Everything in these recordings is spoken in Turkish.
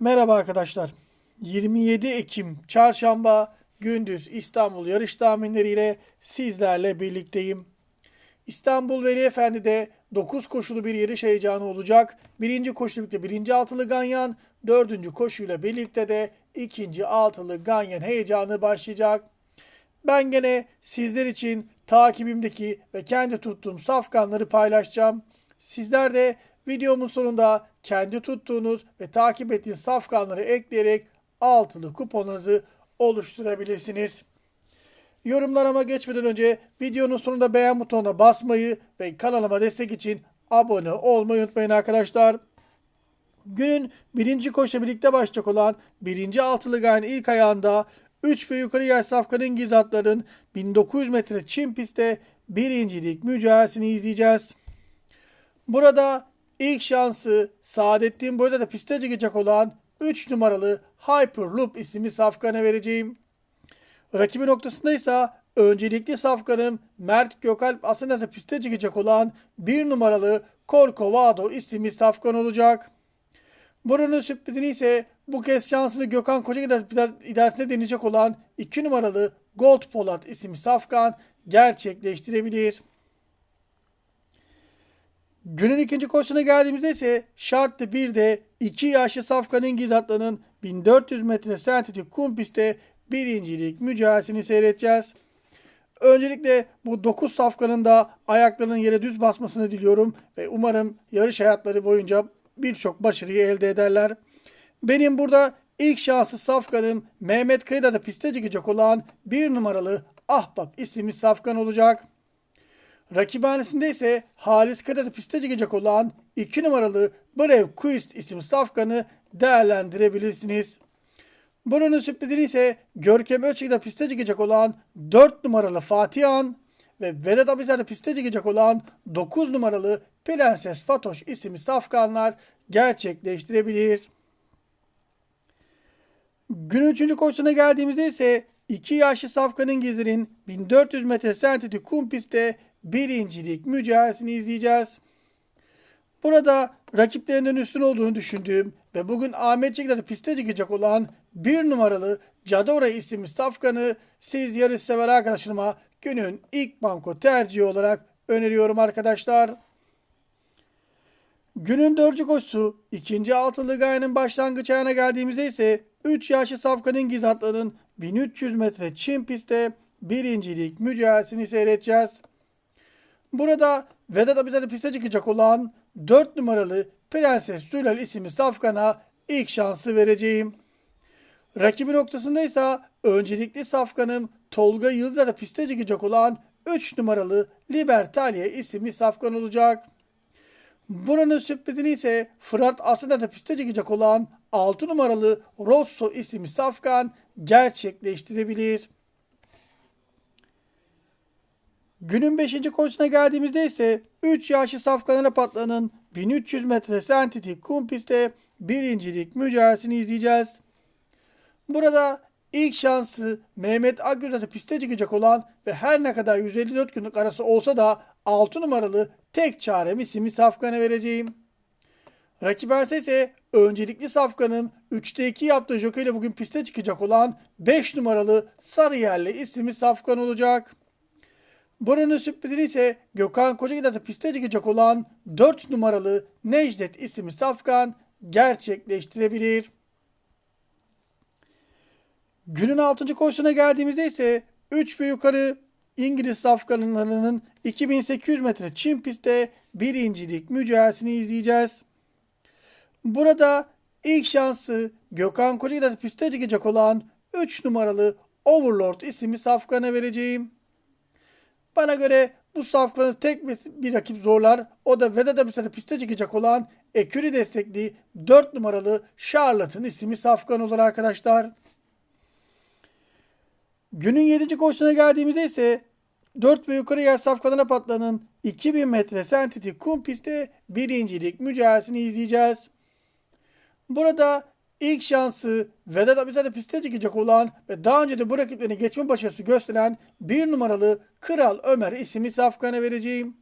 Merhaba arkadaşlar. 27 Ekim Çarşamba gündüz İstanbul yarış tahminleriyle sizlerle birlikteyim. İstanbul Veli Efendi'de 9 koşulu bir yarış heyecanı olacak. Birinci koşuyla birlikte birinci altılı Ganyan, dördüncü koşuyla birlikte de ikinci altılı Ganyan heyecanı başlayacak. Ben gene sizler için takibimdeki ve kendi tuttuğum safkanları paylaşacağım. Sizler de videomun sonunda kendi tuttuğunuz ve takip ettiğiniz safkanları ekleyerek altılı kuponunuzu oluşturabilirsiniz. Yorumlarıma geçmeden önce videonun sonunda beğen butonuna basmayı ve kanalıma destek için abone olmayı unutmayın arkadaşlar. Günün birinci koşuyla birlikte başlayacak olan birinci altılı gayen ilk ayağında 3 ve yukarı yaş safkanın gizatların 1900 metre çim pistte birincilik mücadelesini izleyeceğiz. Burada ilk şansı Saadettin Boya'da da piste çıkacak olan 3 numaralı Hyperloop isimli safkana vereceğim. Rakibi noktasında ise öncelikli safkanım Mert Gökalp Asenas'a piste çıkacak olan 1 numaralı Corcovado isimli safkan olacak. Buranın sürprizini ise bu kez şansını Gökhan Koca ilerisinde deneyecek olan 2 numaralı Gold Polat isimli safkan gerçekleştirebilir. Günün ikinci koşusuna geldiğimizde ise şartlı bir de 2 yaşlı Safkan'ın Gizatlı'nın 1400 metre sentetik kum pistte birincilik mücadelesini seyredeceğiz. Öncelikle bu 9 safkanın da ayaklarının yere düz basmasını diliyorum ve umarım yarış hayatları boyunca birçok başarıyı elde ederler. Benim burada ilk şansı safkanım Mehmet Kayı'da da piste çıkacak olan bir numaralı Ahbap isimli safkan olacak. Rakibhanesinde ise Halis Kadar'ı piste çıkacak olan 2 numaralı Brave Quist isimli safkanı değerlendirebilirsiniz. Buranın sürprizini ise Görkem Özçelik'te piste çıkacak olan 4 numaralı Fatih Han ve Vedat Abizer'de piste çıkacak olan 9 numaralı Prenses Fatoş isimli safkanlar gerçekleştirebilir. Günün 3. koşusuna geldiğimizde ise 2 yaşlı Safkan'ın Gizli'nin 1400 metre sentetik kum pistte birincilik mücadelesini izleyeceğiz. Burada rakiplerinden üstün olduğunu düşündüğüm ve bugün Ahmet Çekiler'de piste çıkacak olan bir numaralı Cadora isimli safkanı siz yarış sever arkadaşlarıma günün ilk banko tercihi olarak öneriyorum arkadaşlar. Günün dördüncü koşusu ikinci altılı gayenin başlangıç ayağına geldiğimizde ise 3 yaşlı safkanın gizatlarının 1300 metre çim pistte birincilik mücadelesini seyredeceğiz. Burada Vedat Abizade piste çıkacak olan 4 numaralı Prenses Zülal isimli safkana ilk şansı vereceğim. Rakibi noktasında ise öncelikli safkanım Tolga Yıldız'a piste çıkacak olan 3 numaralı Libertalia isimli safkan olacak. Buranın sürprizini ise Fırat Aslan'da piste çıkacak olan 6 numaralı Rosso isimli safkan gerçekleştirebilir. Günün 5. koşusuna geldiğimizde ise 3 yaşlı safkanına patlanın 1300 metre sentetik kum pistte birincilik mücadelesini izleyeceğiz. Burada ilk şansı Mehmet Akgüz'e piste çıkacak olan ve her ne kadar 154 günlük arası olsa da 6 numaralı tek çarem isimli safkana vereceğim. Rakibense ise öncelikli safkanım 3'te 2 yaptığı jockey ile bugün piste çıkacak olan 5 numaralı Sarıyerli isimli safkan olacak. Buranın sürprizini ise Gökhan Kocagil'de piste çıkacak olan 4 numaralı Necdet isimli safkan gerçekleştirebilir. Günün 6. koşusuna geldiğimizde ise 3 ve yukarı İngiliz safkanlarının 2800 metre çim pistte birincilik mücadelesini izleyeceğiz. Burada ilk şansı Gökhan Kocagil'de piste çıkacak olan 3 numaralı Overlord isimli safkana vereceğim. Bana göre bu safkanın tek bir rakip zorlar. O da Vedat Abisa'da piste çıkacak olan Eküri destekli 4 numaralı Charlotte'ın isimli safkan olur arkadaşlar. Günün 7. koşusuna geldiğimizde ise 4 ve yukarı yer safkanına patlanın 2000 metre sentetik kum pistte birincilik mücadelesini izleyeceğiz. Burada ilk şansı Vedat Abizade piste çıkacak olan ve daha önce de bu rakiplerini geçme başarısı gösteren bir numaralı Kral Ömer isimli safkana vereceğim.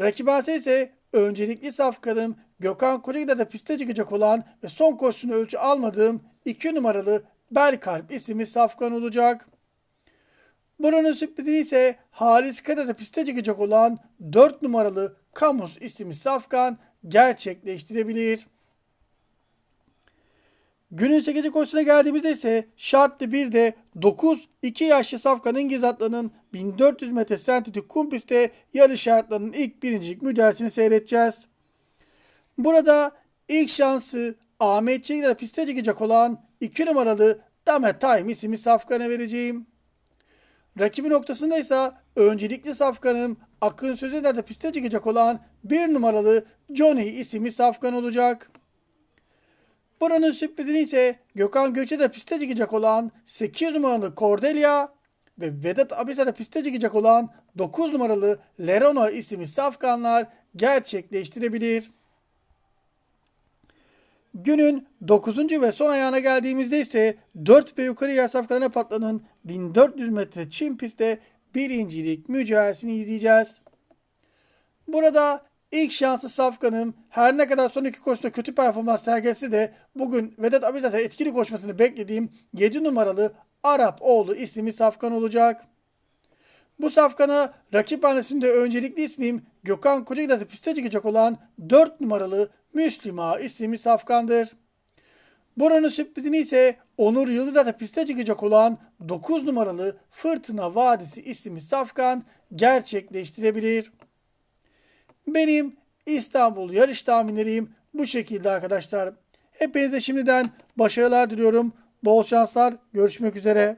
Rakibası ise öncelikli safkanım Gökhan Kocagı'da piste çıkacak olan ve son koşusunu ölçü almadığım 2 numaralı Belkalp isimli safkan olacak. Buranın sürprizi ise Halis Kadar'da piste çıkacak olan 4 numaralı Kamus isimli safkan gerçekleştirebilir. Günün 8. koşusuna geldiğimizde ise şartlı bir de 9-2 yaşlı Safkan İngiliz atlarının 1400 metre sentetik kum pistte yarış şartlarının ilk birincilik mücadelesini seyredeceğiz. Burada ilk şansı Ahmet Çelikler'e piste çıkacak olan 2 numaralı Dame Time isimli Safkan'a vereceğim. Rakibi noktasında ise öncelikli safkanım Akın Sözeler'de piste çıkacak olan 1 numaralı Johnny isimli safkan olacak. Buranın sürprizini ise Gökhan Gökçe'de piste çıkacak olan 8 numaralı Cordelia ve Vedat Abisa'da piste çıkacak olan 9 numaralı Lerona isimli safkanlar gerçekleştirebilir. Günün 9. ve son ayağına geldiğimizde ise 4 ve yukarı yer safkanına patlanın 1400 metre çim pistte birincilik mücadelesini izleyeceğiz. Burada ilk şansı Safkan'ın her ne kadar son iki koşuda kötü performans sergilese de bugün Vedat Abizat'a etkili koşmasını beklediğim 7 numaralı Arap oğlu isimli Safkan olacak. Bu safkana rakip hanesinde öncelikli ismim Gökhan Kocagı'da piste çıkacak olan 4 numaralı Müslüma isimli safkandır. Buranın sürprizini ise Onur Yıldız'a piste çıkacak olan 9 numaralı Fırtına Vadisi isimli safkan gerçekleştirebilir. Benim İstanbul yarış tahminlerim bu şekilde arkadaşlar. Hepinize şimdiden başarılar diliyorum. Bol şanslar. Görüşmek üzere.